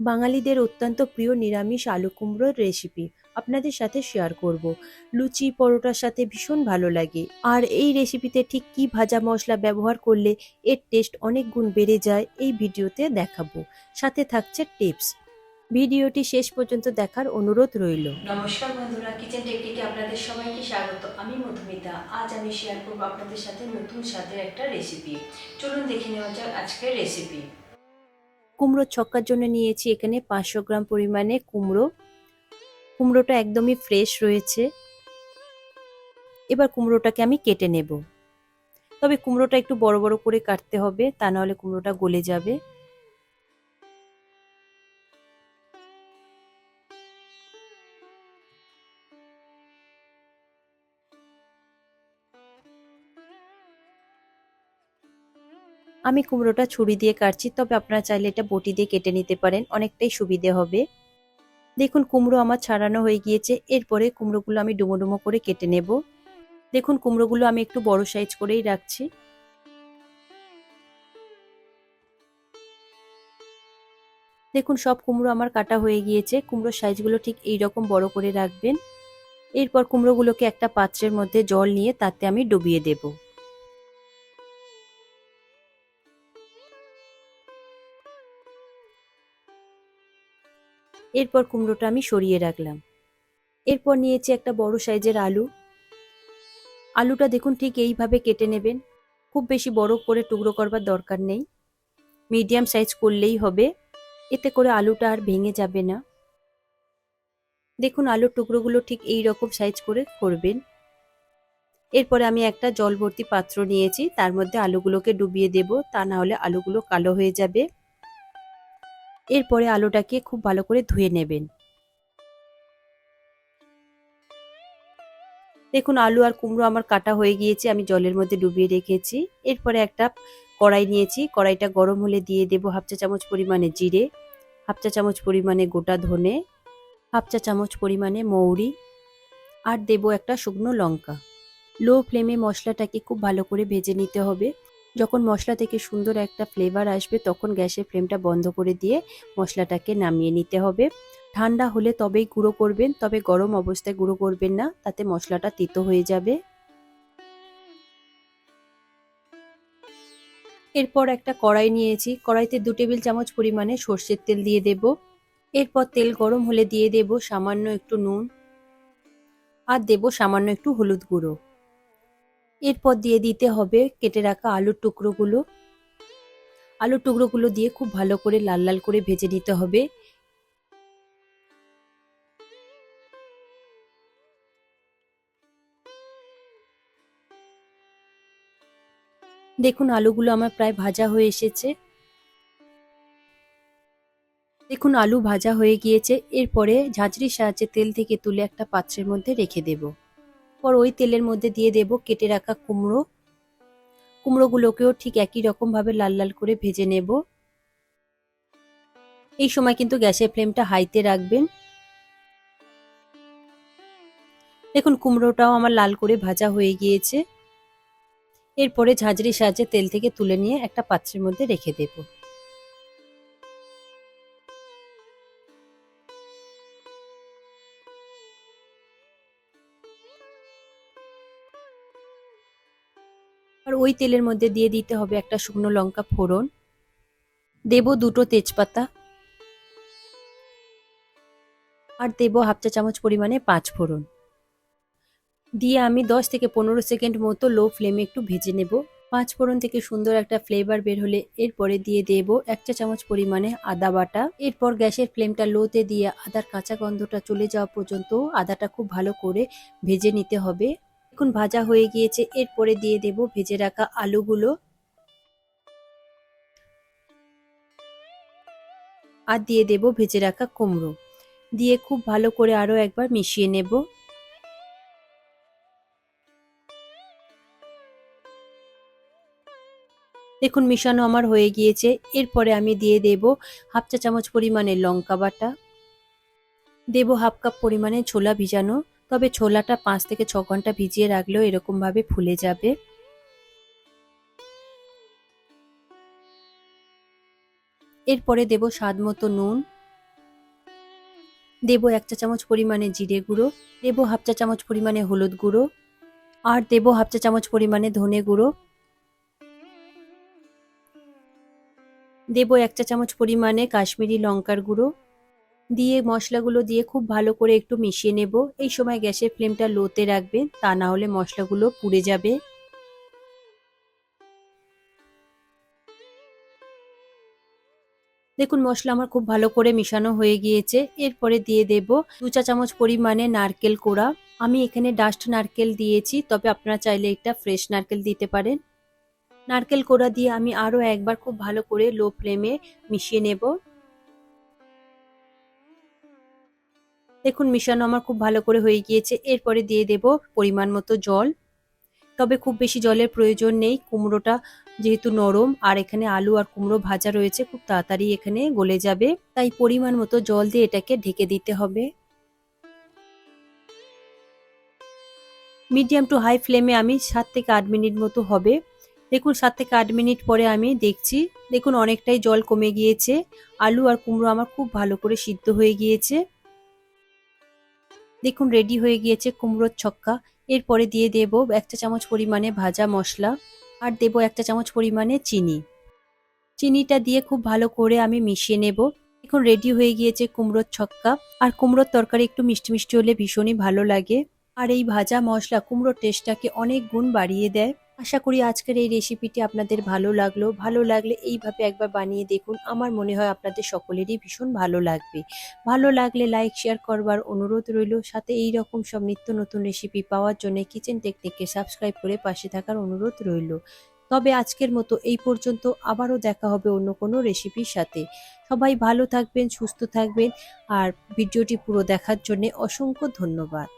বাঙালিদের অত্যন্ত প্রিয় নিরামিষ আলু কুমড়োর রেসিপি আপনাদের সাথে শেয়ার করব। লুচি, পরোটার সাথে ভীষণ ভালো লাগে। আর এই রেসিপিতে ঠিক কি ভাজা মশলা ব্যবহার করলে এর টেস্ট অনেক গুণ বেড়ে যায়, এই ভিডিওতে দেখাবো। সাথে থাকছে টিপস ভিডিওটি শেষ পর্যন্ত দেখার অনুরোধ রইল। নমস্কার বন্ধুরা কিচেন টেকনিকে আপনাদের সবাইকে স্বাগত। আমি মধুমিতা। আজ আমি শেয়ার করব আপনাদের সাথে নতুন স্বাদের একটা রেসিপি চলুন দেখে নেওয়া যাক আজকের রেসিপি কুমড়োর ছক্কার জন্য নিয়েছি এখানে পাঁচশো গ্রাম পরিমাণে কুমড়ো। কুমড়োটা একদমই ফ্রেশ রয়েছে। এবার কুমড়োটাকে আমি কেটে নেব। তবে কুমড়োটা একটু বড় বড় করে কাটতে হবে, তা নাহলে কুমড়োটা গলে যাবে। আমি কুমড়োটা ছুরি দিয়ে কাটছি, তবে আপনারা চাইলে এটা বটি দিয়ে কেটে নিতে পারেন, অনেকটাই সুবিধে হবে। দেখুন, কুমড়ো আমার ছাড়ানো হয়ে গিয়েছে, এরপরে কুমড়োগুলো আমি ডুমো ডুমো করে কেটে নেব। দেখুন, কুমড়োগুলো আমি একটু বড় সাইজ করেই রাখছি। দেখুন, সব কুমড়ো আমার কাটা হয়ে গিয়েছে, কুমড়োর সাইজগুলো ঠিক এই রকম বড় করে রাখবেন। এরপর কুমড়োগুলোকে একটা পাত্রের মধ্যে জল নিয়ে তাতে আমি ডুবিয়ে দেবো। এরপর কুমড়োটা আমি সরিয়ে রাখলাম। এরপর নিয়েছি একটা বড় সাইজের আলু। আলুটা দেখুন ঠিক এইভাবে কেটে নেবেন। খুব বেশি বড় করে টুকরো করবার দরকার নেই। মিডিয়াম সাইজ করলেই হবে। এতে করে আলুটা আর ভেঙে যাবে না। দেখুন আলুর টুকরোগুলো ঠিক এই রকম সাইজ করে করবেন। এরপরে আমি একটা জল ভর্তি পাত্র নিয়েছি। তার মধ্যে আলুগুলোকে ডুবিয়ে দেব। তা না হলে আলুগুলো কালো হয়ে যাবে। এরপরে আলুটাকে খুব ভালো করে ধুয়ে নেবেন। দেখুন, আলু আর কুমড়ো আমার কাটা হয়ে গিয়েছে, আমি জলের মধ্যে ডুবিয়ে রেখেছি। এরপরে একটা কড়াই নিয়েছি, কড়াইটা গরম হলে দিয়ে দেব হাফ চা চামচ পরিমাণে জিরে, হাফ চা চামচ পরিমাণে গোটা ধনে, হাফ চা চামচ পরিমাণে মৌরি, আর দেব একটা শুকনো লঙ্কা। লো ফ্লেমে মশলাটাকে খুব ভালো করে ভেজে নিতে হবে। যখন মশলা থেকে সুন্দর একটা ফ্লেভার আসবে, তখন গ্যাসের ফ্লেমটা বন্ধ করে দিয়ে মশলাটাকে নামিয়ে নিতে হবে। ঠান্ডা হলে তবেই গুঁড়ো করবেন, তবে গরম অবস্থায় গুঁড়ো করবেন না, তাতে মশলাটা তিতো হয়ে যাবে। এরপর একটা কড়াই নিয়েছি, কড়াইতে দু টেবিল চামচ পরিমাণে সর্ষের তেল দিয়ে দেব। এরপর তেল গরম হলে দিয়ে দেব সামান্য একটু নুন, আর দেব সামান্য একটু হলুদ গুঁড়ো। এরপর দিয়ে দিতে হবে কেটে রাখা আলুর টুকরোগুলো। আলুর টুকরোগুলো দিয়ে খুব ভালো করে লাল লাল করে ভেজে নিতে হবে। দেখুন আলুগুলো আমার প্রায় ভাজা হয়ে এসেছে। দেখুন আলু ভাজা হয়ে গিয়েছে। এরপরে ঝাঁঝরির সাহায্যে তেল থেকে তুলে একটা পাত্রের মধ্যে রেখে দেবো। পর ওই তেলের মধ্যে দিয়ে দেব কেটে রাখা কুমড়ো। কুমড়োগুলোকেও ঠিক একই রকম ভাবে লাল লাল করে ভেজে নেব। এই সময় কিন্তু গ্যাসের ফ্লেমটা হাইতে রাখবেন। দেখুন, কুমড়োটাও আমার লাল করে ভাজা হয়ে গিয়েছে। এরপরে ঝাঁঝরির সাহায্যে তেল থেকে তুলে নিয়ে একটা পাত্রের মধ্যে রেখে দেবো। আর ওই তেলের মধ্যে দিয়ে দিতে হবে একটা শুকনো লঙ্কা ফোড়ন। দেব দুটো তেজপাতা। আর দেব হাফ চা চামচ পরিমাণে পাঁচ ফোড়ন। দিয়ে আমি দশ থেকে পনেরো সেকেন্ড মতো লো ফ্লেমে একটু ভেজে নেব। পাঁচ ফোড়ন থেকে সুন্দর একটা ফ্লেভার বের হলে এরপরে দিয়ে দেব এক চা চামচ পরিমাণে আদা বাটা। এরপর গ্যাসের ফ্লেমটা লোতে দিয়ে আদার কাঁচা গন্ধটা চলে যাওয়া পর্যন্ত আদাটা খুব ভালো করে ভেজে নিতে হবে। এখন ভাজা হয়ে গিয়েছে, এরপরে দিয়ে দেব ভেজে রাখা আলুগুলো। আর দিয়ে দেব ভেজে রাখা কুমড়ো। দিয়ে খুব ভালো করে আরও একবার মিশিয়ে নেব। দেখুন, মিশানো আমার হয়ে গিয়েছে। এরপরে আমি দিয়ে দেব হাফ চা চামচ পরিমাণে লঙ্কা বাটা। দেব হাফ কাপ পরিমাণে ছোলা ভিজানো। তবে ছোলাটা পাঁচ থেকে ছ ঘণ্টা ভিজিয়ে রাখলেও এরকমভাবে ফুলে যাবে। এরপরে দেব স্বাদ মতো নুন। দেবো এক চা চামচ পরিমাণে জিরে গুঁড়ো। দেব হাফ চা চামচ পরিমাণে হলুদ গুঁড়ো। আর দেব হাফ চা চামচ পরিমাণে ধনে গুঁড়ো। দেব এক চা চামচ পরিমাণে কাশ্মীরি লঙ্কার গুঁড়ো। দিয়ে মশলাগুলো দিয়ে খুব ভালো করে একটু মিশিয়ে নেব। এই সময় গ্যাসের ফ্লেমটা লোতে রাখবেন, তা না হলে মশলাগুলো পুড়ে যাবে। দেখুন, মশলা আমার খুব ভালো করে মিশানো হয়ে গিয়েছে। এরপরে দিয়ে দেব দু চা চামচ পরিমাণে নারকেল কোড়া। আমি এখানে ডাস্ট নারকেল দিয়েছি, তবে আপনারা চাইলে একটা ফ্রেশ নারকেল দিতে পারেন। নারকেল কোড়া দিয়ে আমি আরও একবার খুব ভালো করে লো ফ্লেমে মিশিয়ে নেব। দেখুন মিশানো আমার খুব ভালো করে হয়ে গিয়েছে, এরপরে দিয়ে দেব পরিমাণ মতো জল। তবে খুব বেশি জলের প্রয়োজন নেই, কুমড়োটা যেহেতু নরম, আর এখানে আলু আর কুমড়ো ভাজা রয়েছে, খুব তাড়াতাড়ি এখানে গলে যাবে। তাই পরিমাণ মতো জল দিয়ে এটাকে ঢেকে দিতে হবে। মিডিয়াম টু হাই ফ্লেমে আমি সাত থেকে আট মিনিট মতো হবে। দেখুন সাত থেকে আট মিনিট পরে আমি দেখছি, দেখুন অনেকটাই জল কমে গিয়েছে। আলু আর কুমড়ো আমার খুব ভালো করে সিদ্ধ হয়ে গিয়েছে। দেখুন রেডি হয়ে গিয়েছে কুমড়োর ছক্কা। এরপরে দিয়ে দেব একটা চামচ পরিমাণে ভাজা মশলা আর দেব একটা চামচ পরিমাণে চিনি। চিনিটা দিয়ে খুব ভালো করে আমি মিশিয়ে নেব। এখন রেডি হয়ে গিয়েছে কুমড়োর ছক্কা। আর কুমড়োর তরকারি একটু মিষ্টি মিষ্টি হলে ভীষণই ভালো লাগে। আর এই ভাজা মশলা কুমড়োর টেস্টটাকে অনেক গুণ বাড়িয়ে দেয়। আশা করি আজকের এই রেসিপিটি আপনাদের ভালো লাগল। ভালো লাগলে এইভাবে একবার বানিয়ে দেখুন। আমার মনে হয় আপনাদের সকলেরই ভীষণ ভালো লাগবে। ভালো লাগলে লাইক শেয়ার করবার অনুরোধ রইল। সাথে এই রকম সব নিত্য নতুন রেসিপি পাওয়ার জন্য কিচেন টেকনিককে সাবস্ক্রাইব করে পাশে থাকার অনুরোধ রইল। তবে আজকের মতো এই পর্যন্ত। আবারও দেখা হবে অন্য কোনো রেসিপির সাথে। সবাই ভালো থাকবেন, সুস্থ থাকবেন। আর ভিডিওটি পুরো দেখার জন্য অসংখ্য ধন্যবাদ।